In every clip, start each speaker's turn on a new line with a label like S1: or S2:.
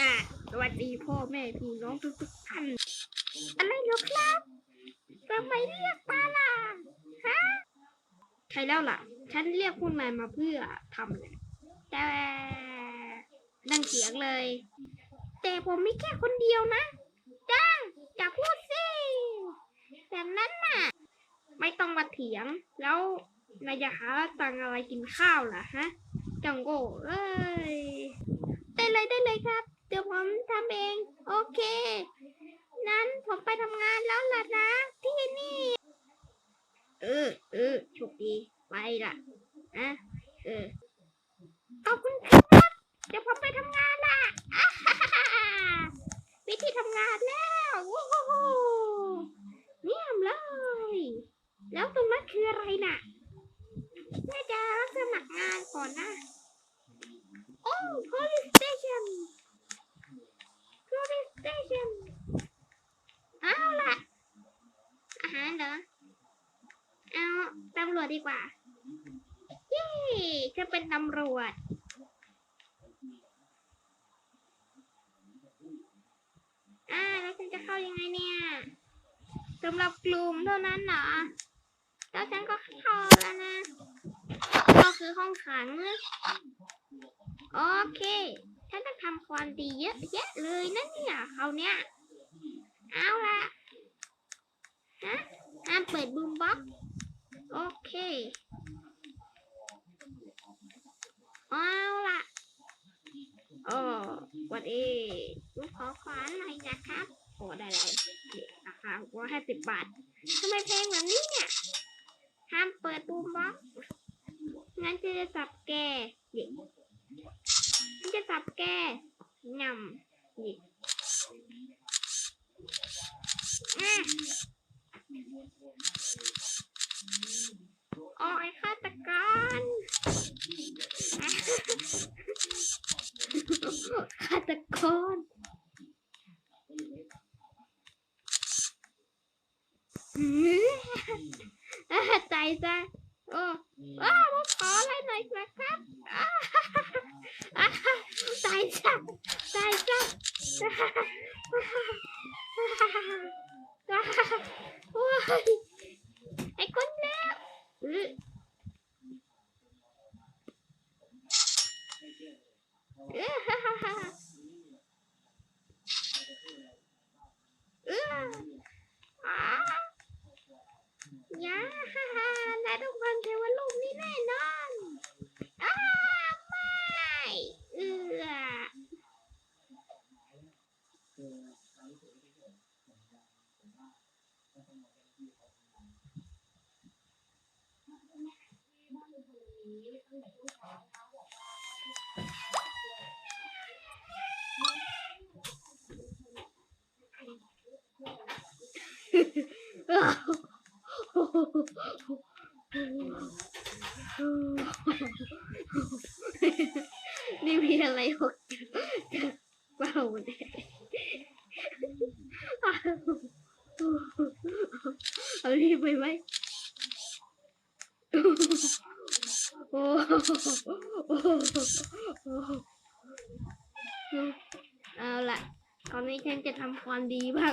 S1: อะสวัสดีพ่อแม่พี่น้องทุกทุกๆท่านอะไรเหรอครับทำไมเรียกมาล่ะฮะใช่แล้วล่ะ ฉันเรียกพวกนายมาเพื่อทำเนี่ยแต่นั่งเสียงเลย แต่ผมไมีแค่คนเดียวนะจ้าอย่าพูดสิแบบนั้นน่ะ ไม่ต้องมาเถียง แล้วนายจะหาตังอะไรกินข้าวล่ะฮะจังโก้เอ้ยได้เลยได้เลยครับ ดี๋ยวผมทำเอง โอเค นั้นผมไปทำงานแล้วล่ะนะ ที่นี่ เออเออโชคดี ไปล่ะนะเออขอบคุณครับ เดี๋ยวผมไปทำงานล่ะ อ่าฮ่าฮ่าฮ่าวิธีทำงานแล้วว้าวเยี่ยมเลย แล้วตรงนั้นคืออะไรน่ะน่าจะรับสมัครงานก่อนนะ โอ้ police station police station เอาล่ะ อาหารเหรอ เอาตำรวจ ดีกว่า เย้จะเป็นตำรวจ อ่า แล้วฉันจะเข้ายังไงเนี่ยสำหรับกลุ่มเท่านั้นเหรอ แล้วฉันก็เข้าแล้วนะ ก็คือห้องขัง โอเค ฉันต้องทำความดีเยอะแยะเลยนะเนี่ยเขาวเนี่ย เอาละฮะห้ามเปิดบูมบ็อกซ์ โอเค เอาละโอ้วัดเอลูกขอขวานหน่อยนะครับโอ้ได้เลยราคาหกร้อยห้าสิบบาททำไมแพงแบบนี้เนี่ย ห้ามเปิดบูมบ็อกงั้นจะจะจับแกเด็กฉันจะจับแกงำนี่อะโอ้ยฆาตกรอะฆาตกรหืออะใจจ้ะโอ้ว้าวผมขออะไรหน่อยนะครับอะอะตายจ้ะตายจ้ะโอ้ยไอ้คนแล้วอื้อเอื้อฮ่าฮ่าฮ่าเอื้ออ่าอย่าฮ่าฮ่านายต้องพันเทวรูปนี้แน่นอนอ้าไม่เอื้อ นี่มีอะไรหกจากเป่าเนี่ยเอารีบไปไหมโอ้เอาละตอนนี้ฉันจะทำความดีบ้าง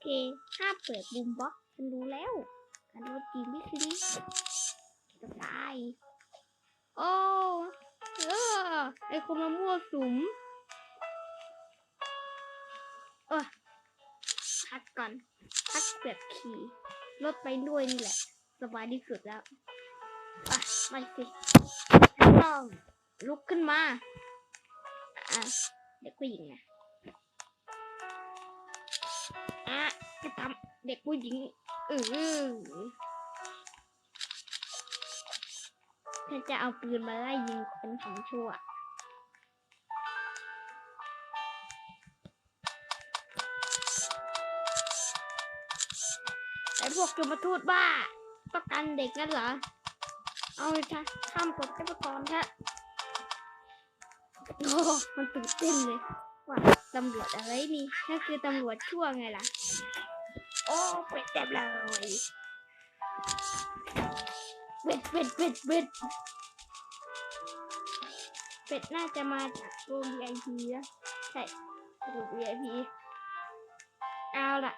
S1: เคห้าเปิดบูมบ็อกฉันรู้แล้วการโดนจีนี่คืนจะตายโอ้เออไอคนมามั่วสุมเออพักก่อนพักแบบขี่รถไปด้วยนี่แหละ สบายที่สุดแล้วอะไม่สิต้องลุกขึ้นมา อะเด็กผู้หญิงนะ อะกระทำเด็กผู้หญิงเออฉันจะเอาปืนมาไล่ยิงคนทำชั่วไอ้พวกจุมาทูตบ้าต้องการเด็กงั้นเหรอ เอาเลยค่ะข้ามกฎกันไปก่อนค่ะโอ้มันตื่นเต้นเลย ว่าตำรวจอะไรนี่นั่นคือตำรวจชั่วไงล่ะ โอ้เป็ดเต็มเลยเป็ดเป็ดเป็ดเป็ดเป็ดน่าจะมาจากโรง VIP นะใช่โรง VIP เอาล่ะ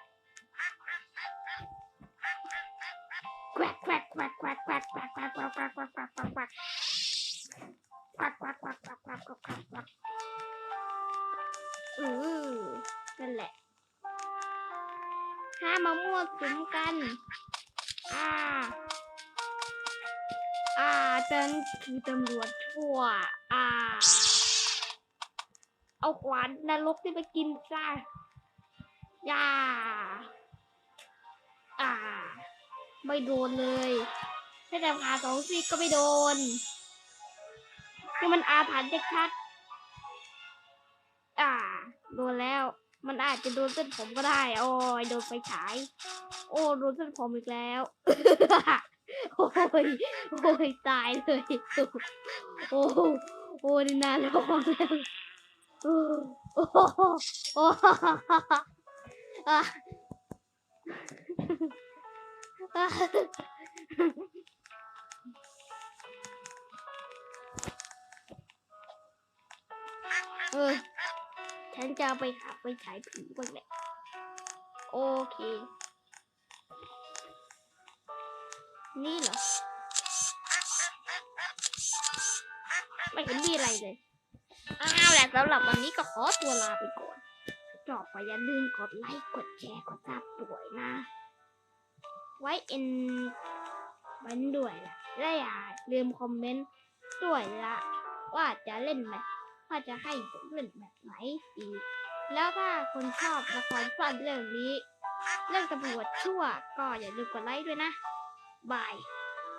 S1: แควกแควกแควกแควกแควกแควกแควกแควกแควกแควกแควกแควกแควกแควกแควกแควกแควกแควกแควก เออนั่นแหละห้ามมามั่วสุมกัน อ่า อ่าฉันคือตำรวจชั่ว อ่า เอาขวานนรกที่ไปกินซะอย่า อ่า ไม่โดนเลยแค่แต่ผ่าสองซี่ก็ไม่โดนนี่มันอาถรรพ์ชัด อ่า โดนแล้ว มันอาจจะโดนเส้นผมก็ได้ โอ้ยโดนไฟฉาย โอ้โดนเส้นผมอีกแล้ว โอ้ยโอ้ยตายเลย โอ้โอ้นี่น่าร้องแล้วโอ้โอ้โอ้อะเออ ฉันจะไปหาไปฉายผีบ้างแหละโอเค นี่เหรอ ไม่เห็นมีอะไรเลยเอาแหละสำหรับวันนี้ก็ขอตัวลาไปก่อนจอบไปอย่าลืมกดไลค์ กดแชร์ กดซับด้วยนะ ไว้เอ็นไว้ด้วยล่ะและอย่าลืมคอมเมนต์ด้วยละว่าจะเล่นแบบ ว่าจะให้ผมเล่นแบบไหนอีก แล้วถ้าคนชอบละครฟันเรื่องนี้ เรื่องตำรวจชั่วก็อย่าลืมกดไลค์ด้วยนะ บาย